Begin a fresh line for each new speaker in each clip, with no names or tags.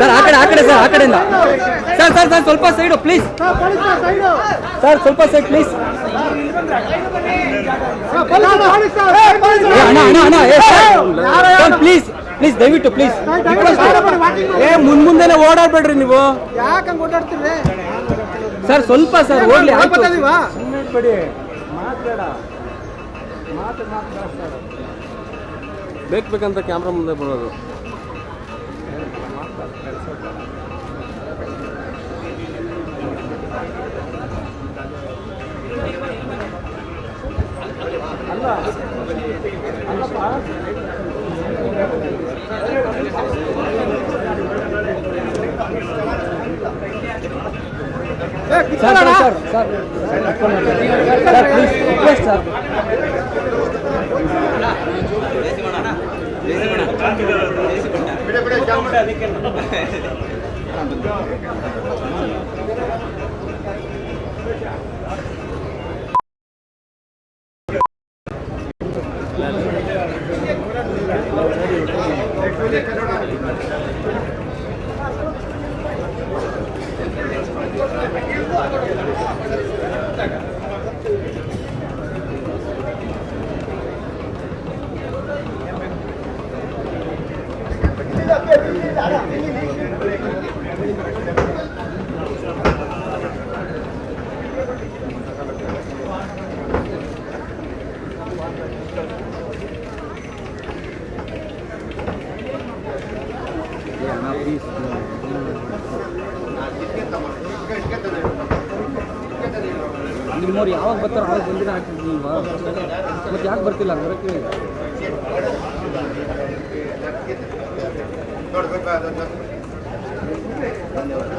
Sir, ಆ ಕಡೆ ಆ ಕಡೆ ಸರ್, ಆ ಕಡೆಯಿಂದ. ಸರ್ ಸರ್ ಸರ್, ಸ್ವಲ್ಪ ಸೈಡು, ಪ್ಲೀಸ್. ಸರ್, ಸ್ವಲ್ಪ ಸೈಡ್, ಪ್ಲೀಸ್. ಪ್ಲೀಸ್ ಪ್ಲೀಸ್, ದಯವಿಟ್ಟು, ಪ್ಲೀಸ್. ಏ ಮುಂದ್ ಮುಂದೆನೆ ಓಡಾಡ್ಬೇಡ್ರಿ ನೀವು. ಸರ್, ಸ್ವಲ್ಪ, ಸರ್ ಆಯ್ತು.
ಬೇಕು ಬೇಕಂತ ಕ್ಯಾಮ್ರಾ ಮುಂದೆ ಬರೋದು.
Sir sir sir sir sir please request sir Gracias. ನಿಮ್ಮವ್ರು ಯಾವಾಗ ಬರ್ತಾರೋ ಅವಾಗ ಬಂದಿನ ಹಾಕ್ತಿದ್ವಿ ನೀವು ಮತ್ತೆ ಯಾಕೆ ಬರ್ತಿಲ್ಲ ಧನ್ಯವಾದ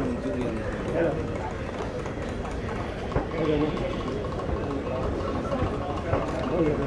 మంచూరియన్ ఓకేనా